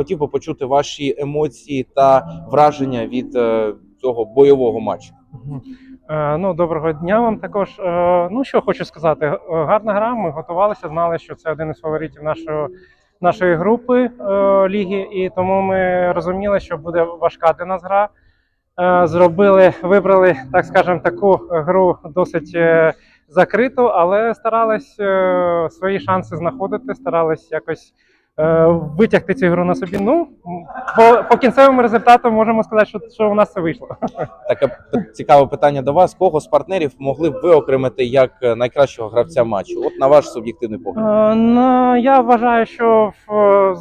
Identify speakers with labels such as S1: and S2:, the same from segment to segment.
S1: хотів би почути ваші емоції та враження від е, цього бойового матчу.
S2: Е, Ну, доброго дня вам також. Е, Ну, що хочу сказати, гарна гра. Ми готувалися, знали, що це один із фаворитів нашої, нашої групи ліги, і тому ми розуміли, що буде важка для нас гра. Зробили, вибрали, так скажемо, таку гру досить закриту, але старались свої шанси знаходити, старались якось витягти цю гру на собі. Ну, по, по кінцевому результату можемо сказати, що, що у нас це вийшло.
S1: Таке цікаве питання до вас. Кого з партнерів могли б ви окремити як е, найкращого гравця матчу? От на ваш суб'єктивний погляд.
S2: Е, Ну, я вважаю, що в,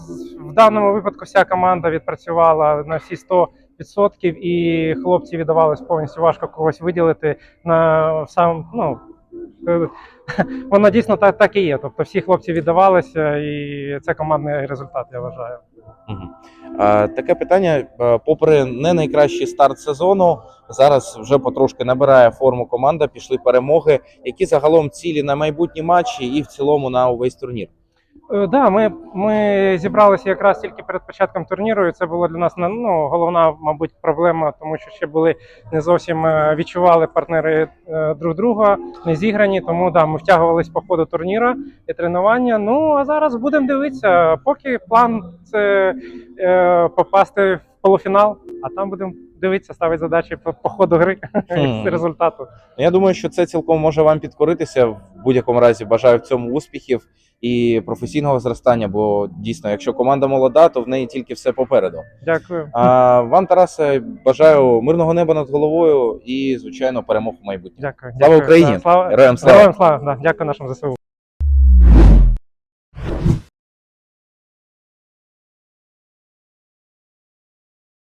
S2: в даному випадку вся команда відпрацювала на всі 100%, і хлопці віддавались повністю важко когось виділити на сам. Ну, е, воно дійсно так, так і є. Тобто всі хлопці віддавалися, і це командний результат, я вважаю.
S1: Угу. Е, Таке питання, е, попри не найкращий старт сезону, зараз вже потрошки набирає форму команда, пішли перемоги. Які загалом цілі на майбутні матчі і в цілому на увесь турнір?
S2: Е, Да, ми, ми зібралися якраз тільки перед початком турніру, і це була для нас ну, головна, мабуть, проблема, тому що ще були не зовсім е, відчували партнери е, друг друга, не зіграні. Тому да, ми втягувались по ходу турніру і тренування. Ну а зараз будемо дивитися. Поки план це е, попасти в полуфінал, а там будемо дивитися, ставити задачі по, по ходу гри з результату.
S1: Ну, Я думаю, що це цілком може вам підкоритися. В будь-якому разі бажаю в цьому успіхів і професійного зростання. Бо дійсно, якщо команда молода, то в неї тільки все попереду.
S2: Дякую.
S1: А вам, Тарасе, бажаю мирного неба над головою і, звичайно, перемог у майбутньому.
S2: Дякую.
S1: Слава
S2: Дякую.
S1: Україні!
S2: Да, Слава
S1: Героям слава!
S2: Героям слава! Да, дякую нашим ЗСУ.